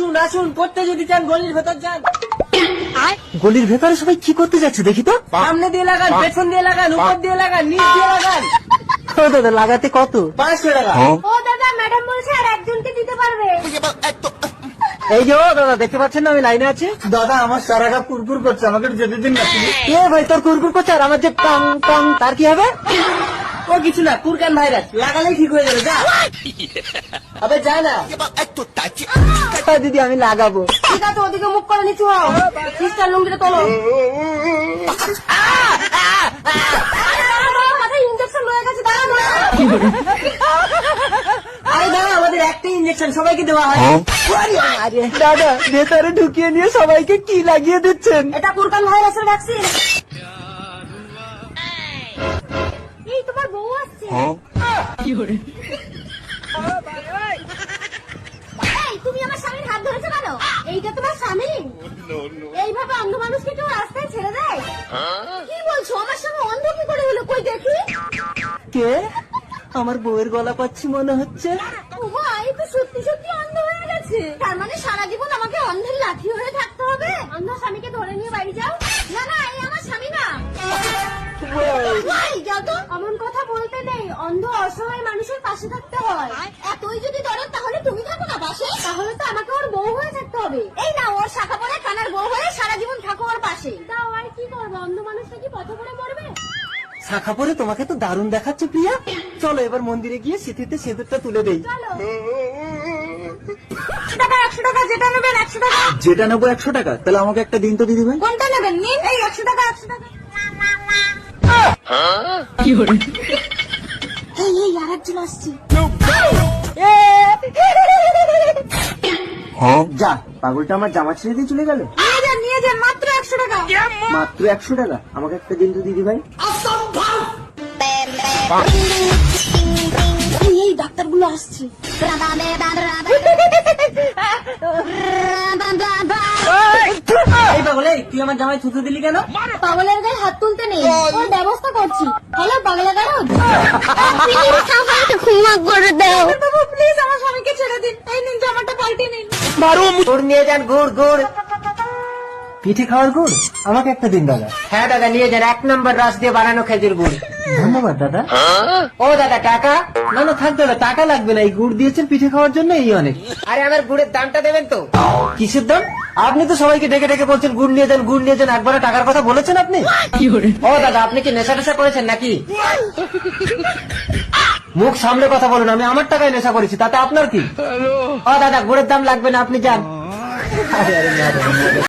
আসুন আসুন পড়তে যদি চান গলির ভেতর যান। গলির ভেতরে সবাই কি করতে যাচ্ছে দেখি তো? সামনে দিয়ে লাগান পেছন দিয়ে লাগান উপর দিয়ে লাগান নিচ দিয়ে লাগান। ও দাদা লাগাতে কত? পাঁচশো টাকা। ও দাদা ম্যাডাম বলছে আর একজনকে দিতে পারবে। এই যে দাদা দেখতে পাচ্ছেন না আমি লাইনে আছি? দাদা আমার সারাটা পুরপুর করছে আমাকে যেতে দিন না এ ভাই তোর কুরকুর করছে আর আমার যে টং টং তার কি হবে? ও কিছু না কুরকান ভাইরাস। লাগালেই ঠিক হয়ে যাবে যা। আবে যা না। হ্যাঁ, দিদি আমি লাগাবো। ঠিক আছে ওদিকে মুখ করে নিচু হও। সিস্টার লুঙ্গিটা তোলো। ইঞ্জেকশন রয়ে গেছে দাঁড়ানো আরে দাদা আমাদের একটাই ইঞ্জেকশন সবাইকে দেওয়া হয়। আরে দাদা ভেতরে ঢুকিয়ে নিয়ে সবাইকে কি লাগিয়ে দিচ্ছেন? এটা কুরকান ভাইরাসের ভ্যাকসিন তুমি আমার স্বামীর হাত ধরেছো কেন? এইটা তোমার স্বামী? এইভাবে অন্ধ মানুষকে কেউ রাস্তায় ছেড়ে দেয়? কি বলছো? আমার স্বামী অন্ধ কি করে হলো? কই দেখি? কে? আমার বউয়ের গলা পাচ্ছি মনে হচ্ছে। তো সত্যি সত্যি অন্ধ অসহায় মানুষের পাশে থাকতে হয়। এতই যদি দরদ তাহলে তুমি থাকো না পাশে তাহলে তো আমাকে ওর বউ হয়ে থাকতে হবে। এই না ওর শাখা পরে কানার বউ হয়ে সারা জীবন থাকো ওর পাশে। তাও আর কি করব? অন্ধ মানুষটা কি পথ করে মরবে? শাখা পরে তোমাকে তো দারুণ দেখাচ্ছে প্রিয়া। চলো এবার মন্দিরে গিয়ে সিঁথিতে সিঁদুরটা তুলে দেই। চলো। টাকা একশো টাকা যেটা নেবেন একশো টাকা। যেটা নেব একশো টাকা তাহলে আমাকে একটা দিন তো দিদি ভাই কোনটা নেবেন? নিন এই একশো টাকা একশো টাকা। এই এই একজন আসছে। যা পাগলটা আমার জামা ছেড়ে দিয়ে চলে গেল। নিয়ে যান নিয়ে যান মাত্র একশো টাকা। মাত্র একশো টাকা। আমাকে একটা দিন তো দিদি ভাই। এই ডাক্তারগুলো আসছে। এই পাগল তুই আমার জামাই থুতু দিলি কেন? পাগলের গায়ে হাত তুলতে নেই। ওর ব্যবস্থা করছি। হ্যালো ক্ষমা করে দাও। বাবু প্লিজ আমার স্বামীকে ছেড়ে দিন। এই নিন জামাটা পাল্টে নিন। গুড় নিয়ে যান গুড় গুড়। পিঠে খাওয়ার গুড়? আমাকে একটা দিন দাদা। হ্যাঁ দাদা নিয়ে যান। এক নম্বর রস দিয়ে বানানো খেজুর গুড়। ধন্যবাদ দাদা। ও দাদা টাকা? না না থাক দাদা টাকা লাগবে না। এই গুড় দিয়েছেন পিঠে খাওয়ার জন্য এই অনেক। আরে আমার গুড়ের দামটা দেবেন তো। কিসের দাম? আপনি তো সবাইকে ডেকে ডেকে বলছেন গুড় নিয়ে যান গুড় নিয়ে যান। একবারে টাকার কথা বলেছেন আপনি? ও দাদা আপনি কি নেশা টেশা করেছেন নাকি? মুখ সামনে কথা বলুন আমি আমার টাকায় নেশা করেছি তাতে আপনার কি? ও দাদা গুড়ের দাম লাগবে না আপনি যান।